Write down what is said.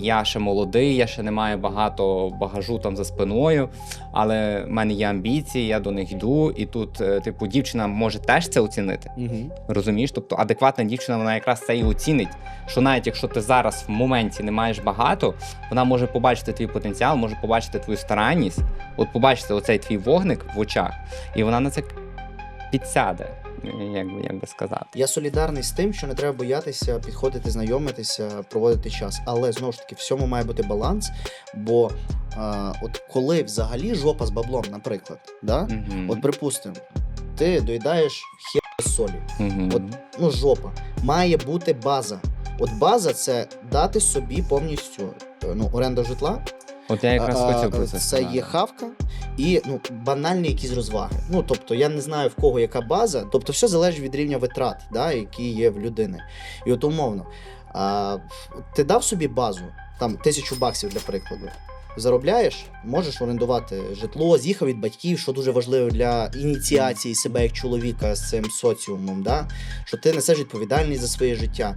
Я ще молодий, я ще не маю багато багажу там за спиною, але в мене є амбіції, я до них йду, і тут, е, типу, дівчина може теж це оцінити. Угу. Розумієш? Тобто адекватна дівчина вона якраз це і оцінить. Що навіть якщо ти зараз в моменті не маєш багато, вона може побачити твій потенціал, може побачити твою старанність, от побачити оцей твій вогник в очах, і вона на це підсяде, як би, як би сказати. Я солідарний з тим, що не треба боятися підходити, знайомитися, проводити час. Але знову ж таки, всьому має бути баланс. Бо а, от коли взагалі жопа з баблом, наприклад, да? Мгм. от припустимо, ти доїдаєш хер з солі. Мгм. От, ну, жопа. Має бути база. От база це дати собі повністю е, ну, оренда житла, От я якраз а, хотів про це. це є хавка і ну, банальні якісь розваги. Ну тобто я не знаю в кого яка база, тобто все залежить від рівня витрат, да, які є в людини. І от умовно, а, ти дав собі базу, там тисячу баксів для прикладу. Заробляєш, можеш орендувати житло, з'їхав від батьків, що дуже важливо для ініціації себе як чоловіка з цим соціумом, да? що ти несеш відповідальність за своє життя.